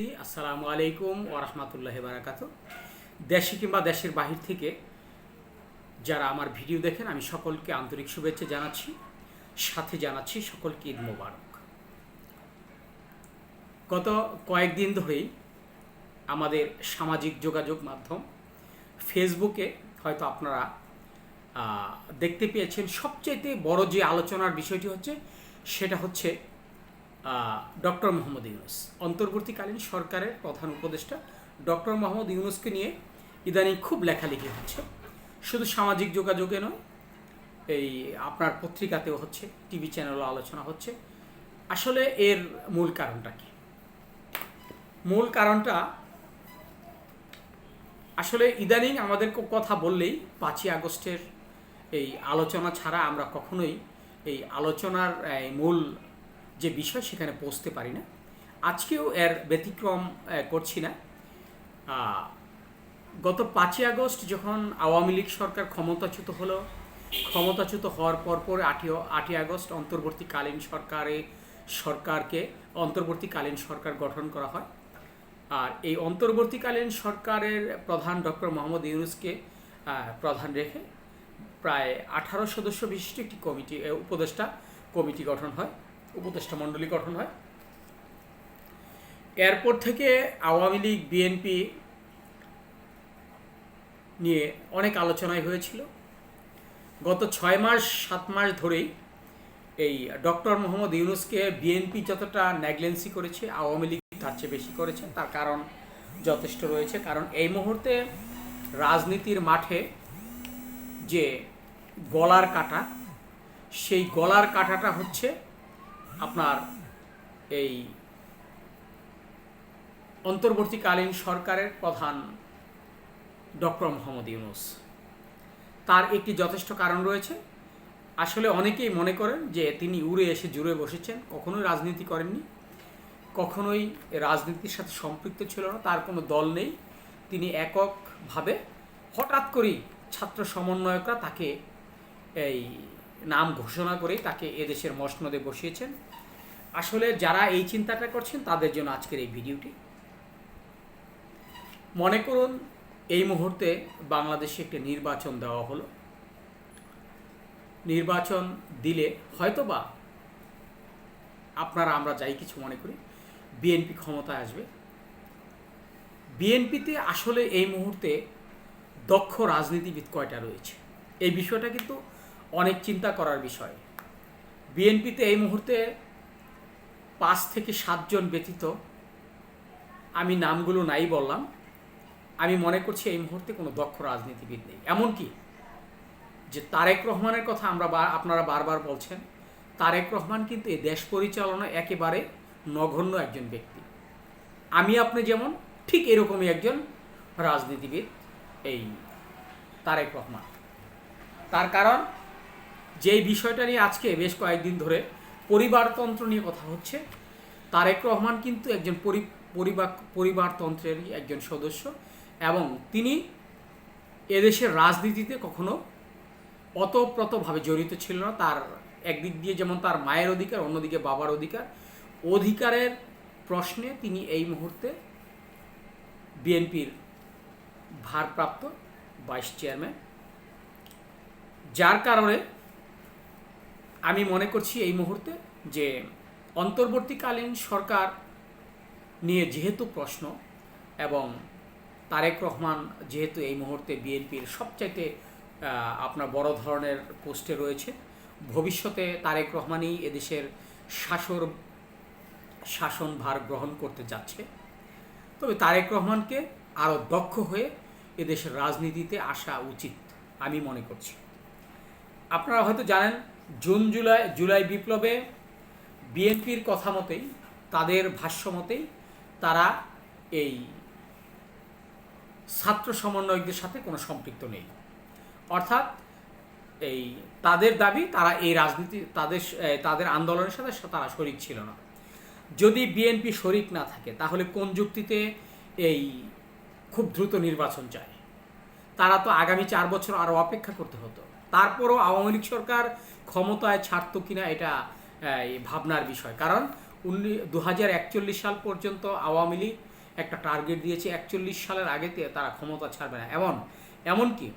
সুধী আসসালামু আলাইকুম ও রহমতুল্লাহ বারাকাত দেশে কিংবা দেশের বাহির থেকে যারা আমার ভিডিও দেখেন, আমি সকলকে আন্তরিক শুভেচ্ছা জানাচ্ছি, সাথে জানাচ্ছি সকলকে ঈদ মোবারক। গত কয়েকদিন ধরেই আমাদের সামাজিক যোগাযোগ মাধ্যম ফেসবুকে হয়তো আপনারা দেখতে পেয়েছেন, সবচাইতে বড় যে আলোচনার বিষয়টি হচ্ছে, সেটা হচ্ছে ডক্টর মোহাম্মদ ইউনুস। অন্তর্বর্তীকালীন সরকারের প্রধান উপদেষ্টা ডক্টর মোহাম্মদ ইউনুসকে নিয়ে ইদানিং খুব লেখালেখি হচ্ছে। শুধু সামাজিক যোগাযোগে নয়, এই আপনার পত্রিকাতেও হচ্ছে, টিভি চ্যানেলও আলোচনা হচ্ছে। আসলে এর মূল কারণটা কি? মূল কারণটা আসলে ইদানিং আমাদের কথা বললেই পাঁচই আগস্টের এই আলোচনা ছাড়া আমরা কখনোই এই আলোচনার মূল যে বিষয় সেখানে পৌঁছতে পারি না। আজকেও এর ব্যতিক্রম করছি না। গত পাঁচই আগস্ট যখন আওয়ামী লীগ সরকার ক্ষমতাচ্যুত হলো, ক্ষমতাচ্যুত হওয়ার পর পর আটই আটই আগস্ট অন্তর্বর্তীকালীন সরকারে, সরকারকে অন্তর্বর্তীকালীন সরকার গঠন করা হয়। আর এই অন্তর্বর্তীকালীন সরকারের প্রধান ডক্টর মোহাম্মদ ইউনুসকে প্রধান রেখে প্রায় আঠারো সদস্য বিশিষ্ট একটি কমিটি উপদেষ্টা কমিটি গঠন হয়। উপদেষ্টা মণ্ডলী গঠন হয়। এরপর থেকে আওয়ামী লীগ, বিএনপি নিয়ে অনেক আলোচনাই হয়েছিল। গত ছয় মাস, সাত মাস ধরেই এই ডক্টর মোহাম্মদ ইউনুসকে বিএনপি যতটা নেগলেন্সি করেছে, আওয়ামী লীগ তার চেয়ে বেশি করেছে। তার কারণ যথেষ্ট রয়েছে। কারণ এই মুহূর্তে রাজনীতির মাঠে যে গলার কাটা, সেই গলার কাটাটা হচ্ছে আপনার এই অন্তর্বর্তীকালীন সরকারের প্রধান ডক্টর মোহাম্মদ ইউনুস। তার একটি যথেষ্ট কারণ রয়েছে। আসলে অনেকেই মনে করেন যে তিনি উড়ে এসে জুড়ে বসেছেন, কখনোই রাজনীতি করেননি, কখনোই রাজনীতির সাথে সম্পৃক্ত ছিল না, তার কোনো দল নেই। তিনি এককভাবে হঠাৎ করেই ছাত্র সমন্বয়করা তাকে এই নাম ঘোষণা করে তাকে এদেশের মসনদে বসিয়েছেন। আসলে যারা এই চিন্তাটা করছেন, তাদের জন্য আজকের এই ভিডিওটি। মনে করুন, এই মুহূর্তে বাংলাদেশে একটি নির্বাচন দেওয়া হলো। নির্বাচন দিলে হয়তোবা আপনারা, আমরা যাই কিছু মনে করি, বিএনপি ক্ষমতায় আসবে। বিএনপিতে আসলে এই মুহূর্তে দক্ষ রাজনীতিবিদ কয়টা রয়েছে? এই বিষয়টা কিন্তু অনেক চিন্তা করার বিষয়। বিএনপিতে এই মুহূর্তে পাঁচ থেকে সাতজন ব্যতীত আমি নামগুলো নাই বললাম। আমি মনে করছি এই মুহূর্তে কোনো দক্ষ রাজনীতিবিদ নেই। এমনকি যে তারেক রহমানের কথা আমরা আপনারা বারবার বলছেন, তারেক রহমান কিন্তু এই দেশ পরিচালনা একেবারে নগণ্য একজন ব্যক্তি। আমি আপনি যেমন, ঠিক এরকমই একজন রাজনীতিবিদ এই তারেক রহমান। তার কারণ যেই বিষয়টা নিয়ে আজকে বেশ কয়েকদিন ধরে পরিবারতন্ত্র নিয়ে কথা হচ্ছে, তারেক রহমান কিন্তু একজন পরি পরিবার পরিবারতন্ত্রেরই একজন সদস্য এবং তিনি এদেশের রাজনীতিতে কখনো অতপ্রতভাবে জড়িত ছিল না। তার একদিক দিয়ে যেমন তার মায়ের অধিকার, অন্যদিকে বাবার অধিকার, অধিকারের প্রশ্নে তিনি এই মুহূর্তে বিএনপির ভারপ্রাপ্ত ভাইস চেয়ারম্যান। যার কারণে আমি মনে করছি এই মুহূর্তে যে অন্তর্বর্তীকালীন সরকার নিয়ে যেহেতু প্রশ্ন এবং তারেক রহমান যেহেতু এই মুহূর্তে বিএনপির সবচাইতে আপনার বড় ধরনের পোস্টে রয়েছে, ভবিষ্যতে তারেক রহমানই এদেশের শাসর শাসনভার গ্রহণ করতে যাচ্ছে। তবে তারেক রহমানকে আরও দক্ষ হয়ে এদেশের রাজনীতিতে আসা উচিত, আমি মনে করছি। আপনারা হয়তো জানেন জুন, জুলাই জুলাই বিপ্লবে বিএনপির কথা মতেই, তাদের ভাষ্য মতেই তারা এই ছাত্র সমন্বয়কদের সাথে কোনো সম্পৃক্ত নেই। অর্থাৎ এই তাদের দাবি, তারা এই রাজনীতি, তাদের তাদের আন্দোলনের সাথে তারা শরিক ছিল না। যদি বিএনপি শরিক না থাকে, তাহলে কোন যুক্তিতে এই খুব দ্রুত নির্বাচন চায়? তারা তো আগামী চার বছর আরও অপেক্ষা করতে হতো। তারপরও আওয়ামী লীগ সরকার ক্ষমতায় ছাড়তো কিনা এটা ভাবনার বিষয়। কারণ উনি দু হাজার একচল্লিশ সাল পর্যন্ত আওয়ামী লীগ একটা টার্গেট দিয়েছে, একচল্লিশ সালের আগেতে তারা ক্ষমতা ছাড়বে না। এমন, এমনকি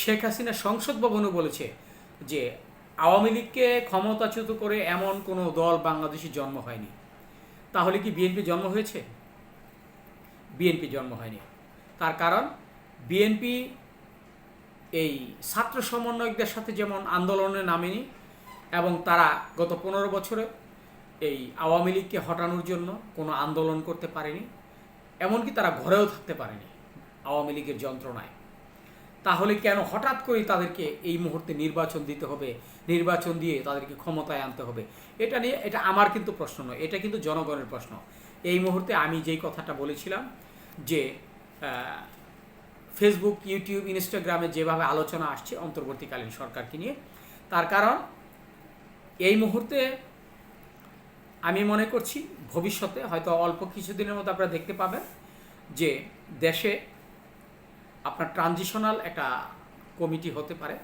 শেখ হাসিনা সংসদ ভবনে বলেছে যে আওয়ামী লীগকে ক্ষমতাচ্যুত করে এমন কোনো দল বাংলাদেশে জন্ম হয়নি। তাহলে কি বিএনপি জন্ম হয়েছে? বিএনপি জন্ম হয়নি। তার কারণ, বিএনপি এই ছাত্র সমন্বয়কদের সাথে যেমন আন্দোলনে নামেনি এবং তারা গত পনেরো বছরে এই আওয়ামী লীগকে হটানোর জন্য কোনো আন্দোলন করতে পারেনি, এমনকি তারা ঘরেও থাকতে পারেনি আওয়ামী লীগের যন্ত্রণায়। তাহলে কেন হঠাৎ করে তাদেরকে এই মুহূর্তে নির্বাচন দিতে হবে, নির্বাচন দিয়ে তাদেরকে ক্ষমতায় আনতে হবে? এটা নিয়ে, এটা আমার কিন্তু প্রশ্ন নয়, এটা কিন্তু জনগণের প্রশ্ন। এই মুহূর্তে আমি যেই কথাটা বলেছিলাম যে ফেসবুক ইউটিউব ইনস্টাগ্রামে যেভাবে আলোচনা আসছে অন্তর্বর্তীকালীন সরকারকে নিয়ে, তার কারণ এই মুহূর্তে আমি মনে করছি ভবিষ্যতে হয়তো অল্প কিছুদিনের মধ্যে আপনারা দেখতে পাবেন যে দেশে আপনার ট্রানজিশনাল একটা কমিটি হতে পারে।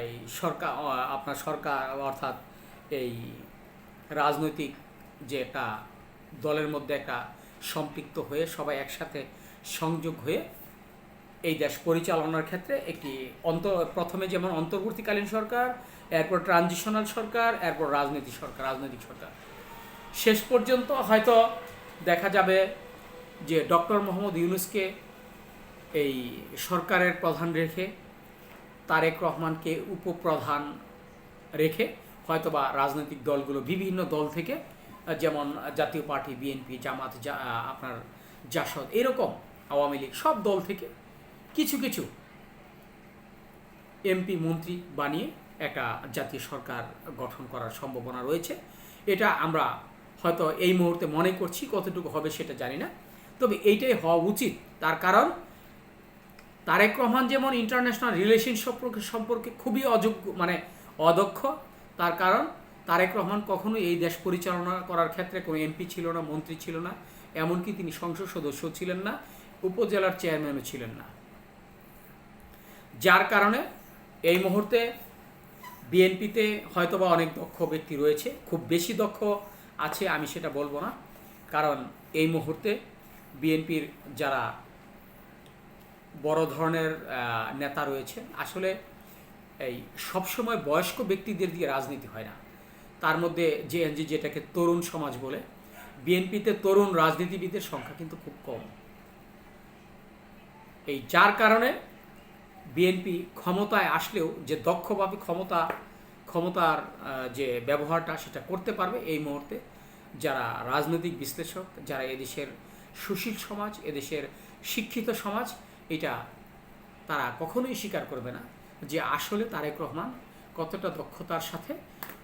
এই সরকার আপনার সরকার অর্থাৎ এই রাজনৈতিক যে একটা দলের মধ্যে একটা সম্পৃক্ত হয়ে সবাই একসাথে সংযোগ হয়ে এই দেশ পরিচালনার ক্ষেত্রে একটি অন্ত, প্রথমে যেমন অন্তর্বর্তীকালীন সরকার, এরপর ট্রানজিশনাল সরকার, এরপর রাজনীতি সরকার, রাজনৈতিক সরকার। শেষ পর্যন্ত হয়তো দেখা যাবে যে ডক্টর মোহাম্মদ ইউনুসকে এই সরকারের প্রধান রেখে, তারেক রহমানকে উপপ্রধান রেখে হয়তোবা রাজনৈতিক দলগুলো, বিভিন্ন দল থেকে, যেমন জাতীয় পার্টি, বিএনপি, জামাত আপনার জাসদ, এরকম আওয়ামী লীগ, সব দল থেকে কিছু কিছু। এমপি, মন্ত্রী বানিয়ে একটা জাতীয় সরকার গঠন করার সম্ভাবনা রয়েছে। এটা আমরা হয়তো এই মুহূর্তে মনে করছি, কতটুকু হবে সেটা জানি না। তবে এইটাই হওয়া উচিত। তার কারণ, তারেক রহমান যেমন ইন্টারন্যাশনাল রিলেশন সম্পর্কে সম্পর্কে খুবই অযোগ্য মানে অদক্ষ, তার কারণ, তারেক রহমান কখনোই এই দেশ পরিচালনা করার ক্ষেত্রে কোনো এমপি ছিল না, মন্ত্রী ছিল না। এমনকি তিনি সংসদ সদস্য ছিলেন না, উপজেলার চেয়ারম্যানও ছিলেন না। যার কারণে এই মুহূর্তে বিএনপিতে হয়তোবা অনেক দক্ষ ব্যক্তি রয়েছে, খুব বেশি দক্ষ আছে আমি সেটা বলব না, কারণ এই মুহূর্তে বিএনপির যারা বড় ধরনের নেতা রয়েছে, আসলে এই সবসময় বয়স্ক ব্যক্তিদের দিয়ে রাজনীতি হয় না। তার মধ্যে যে যেটাকে তরুণ সমাজ বলে, বিএনপিতে তরুণ রাজনীতিবিদের সংখ্যা কিন্তু খুব কম। এই যার কারণে বিএনপি ক্ষমতায় আসলেও যে দক্ষভাবে ক্ষমতা, ক্ষমতার যে ব্যবহারটা সেটা করতে পারবে এই মুহূর্তে যারা রাজনৈতিক বিশ্লেষক, যারা এদেশের সুশীল সমাজ, এদেশের শিক্ষিত সমাজ, এটা তারা কখনোই স্বীকার করবে না যে আসলে তারেক রহমান কতটা দক্ষতার সাথে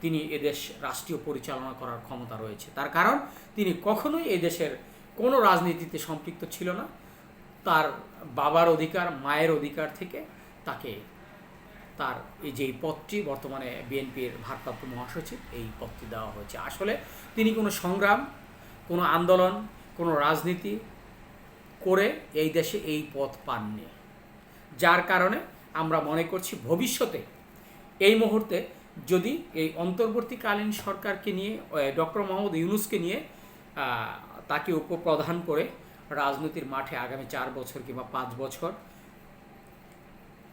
তিনি এদেশ রাষ্ট্রীয় পরিচালনা করার ক্ষমতা রয়েছে। তার কারণ তিনি কখনোই এদেশের কোনো রাজনীতিতে সম্পৃক্ত ছিল না। তার বাবার অধিকার, মায়ের অধিকার থেকে তাকে তার এই যে এই পদটি বর্তমানে বিএনপির ভারপ্রাপ্ত মহাসচিব, এই পদটি দেওয়া হয়েছে। আসলে তিনি কোনো সংগ্রাম, কোনো আন্দোলন, কোনো রাজনীতি করে এই দেশে এই পথ পাননি। যার কারণে আমরা মনে করছি ভবিষ্যতে এই মুহূর্তে যদি এই অন্তর্বর্তীকালীন সরকারকে নিয়ে ডক্টর মোহাম্মদ ইউনুসকে নিয়ে তাকে উপপ্রধান করে রাজনীতির মাঠে আগামী চার বছর কিংবা পাঁচ বছর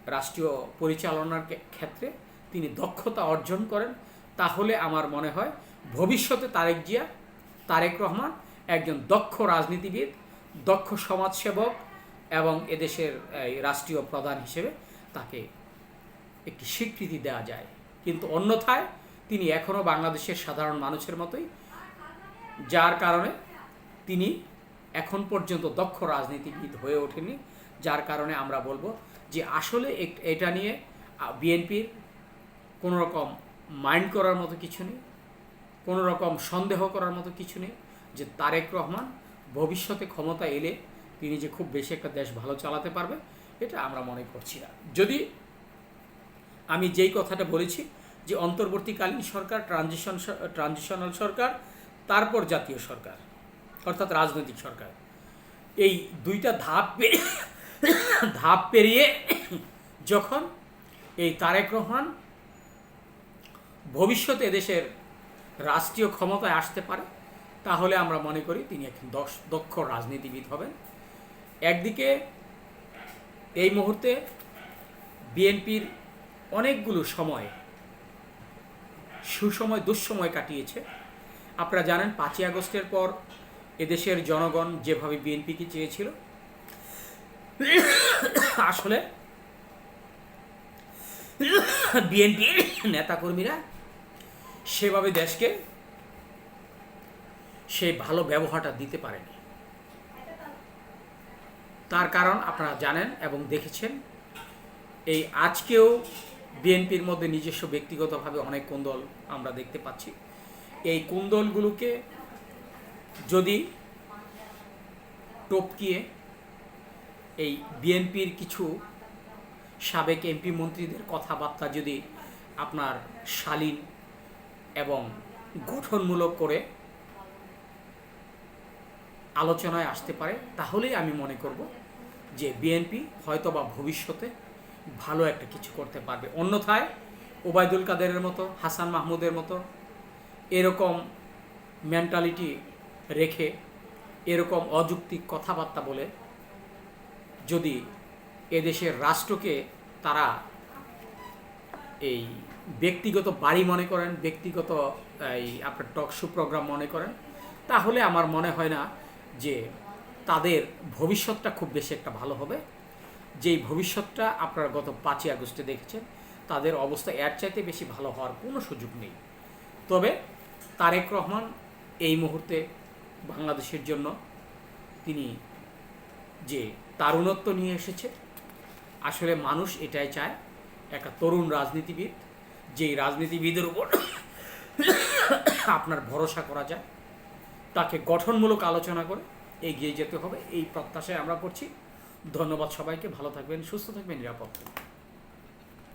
রাষ্ট্রীয় পরিচালনার ক্ষেত্রে তিনি দক্ষতা অর্জন করেন। তাহলে আমার মনে হয় ভবিষ্যতে তারেক জিয়া তারেক রহমান একজন দক্ষ রাজনীতিবিদ দক্ষ সমাজসেবক এবং এদেশের এই, রাষ্ট্রীয় প্রধান হিসেবে তাকে একটি স্বীকৃতি দেওয়া যায়। কিন্তু অন্যথায় তিনি এখনও বাংলাদেশের সাধারণ মানুষের মতোই যার কারণে তিনি এখন পর্যন্ত দক্ষ রাজনীতিবিদ হয়ে ওঠেনি, যার কারণে আমরা বলব যে আসলে এটা নিয়ে বিএনপির কোনো রকম মাইন্ড করার মতো কিছু নেই কোনো রকম সন্দেহ করার মতো কিছু নেই যে তারেক রহমান ভবিষ্যতে ক্ষমতা এলে তিনি যে খুব বেশি একটা দেশ ভালো চালাতে পারবে, এটা আমরা মনে করছি না। যদি আমি যেই কথাটা বলেছি যে অন্তর্বর্তীকালীন সরকার ট্রানজিশন ট্রানজিশনাল সরকার, তারপর জাতীয় সরকার অর্থাৎ রাজনৈতিক সরকার। এই দুইটা ধাপ ধাপ পেরিয়ে যখন এই তারেক রহমান ভবিষ্যতে দেশের রাষ্ট্রীয় ক্ষমতায় আসতে পারে, তাহলে আমরা মনে করি তিনি একজন দক্ষ রাজনীতিবিদ হবেন। একদিকে এই মুহূর্তে বিএনপির অনেকগুলো সময় সুসময়, দুঃসময় কাটিয়েছে। আপনারা জানেন পাঁচই আগস্টের পর এদেশের জনগণ যেভাবে বিএনপিকে চেয়েছিল, আসলে বিএনপির নেতাকর্মীরা সেভাবে দেশকে সেই ভালো ব্যবহারটা দিতে পারেনি। তার কারণ আপনারা জানেন এবং দেখেছেন, এই আজকেও বিএনপির মধ্যে নিজস্ব ব্যক্তিগতভাবে অনেক কোন্দল আমরা দেখতে পাচ্ছি। এই কোন্দলগুলোকে যদি টপকিয়ে এই বিএনপির কিছু সাবেক এমপি মন্ত্রীদের কথাবার্তা যদি আপনার শালীন এবং গঠনমূলক করে আলোচনায় আসতে পারে, তাহলেই আমি মনে করব যে বিএনপি হয়তো বা ভবিষ্যতে ভালো একটা কিছু করতে পারবে। অন্যথায় ওবায়দুল কাদেরের মতো, হাসান মাহমুদের মতো এরকম মেন্টালিটি রেখে এরকম অযৌক্তিক কথাবার্তা বলে যদি এদেশের রাষ্ট্রকে তারা এই ব্যক্তিগত বাড়ি মনে করেন, ব্যক্তিগত এই আপনার টক শো প্রোগ্রাম মনে করেন, তাহলে আমার মনে হয় না যে তাদের ভবিষ্যৎটা খুব বেশি একটা ভালো হবে। যেই ভবিষ্যৎটা আপনারা গত পাঁচই আগস্টে দেখেছেন, তাদের অবস্থা এর চাইতে বেশি ভালো হওয়ার কোনো সুযোগ নেই। তবে তারেক রহমান এই মুহূর্তে বাংলাদেশের জন্য তিনি যে তারুণত্ব নিয়ে এসেছে, আসলে মানুষ এটাই চায় একটা তরুণ রাজনীতিবিদ, যেই রাজনীতিবিদের উপর আপনার ভরসা করা যায়, তাকে গঠনমূলক আলোচনা করে এগিয়ে যেতে হবে, এই প্রত্যাশায় আমরা করছি। ধন্যবাদ সবাইকে, ভালো থাকবেন, সুস্থ থাকবেন, নিরাপদ থাকবেন।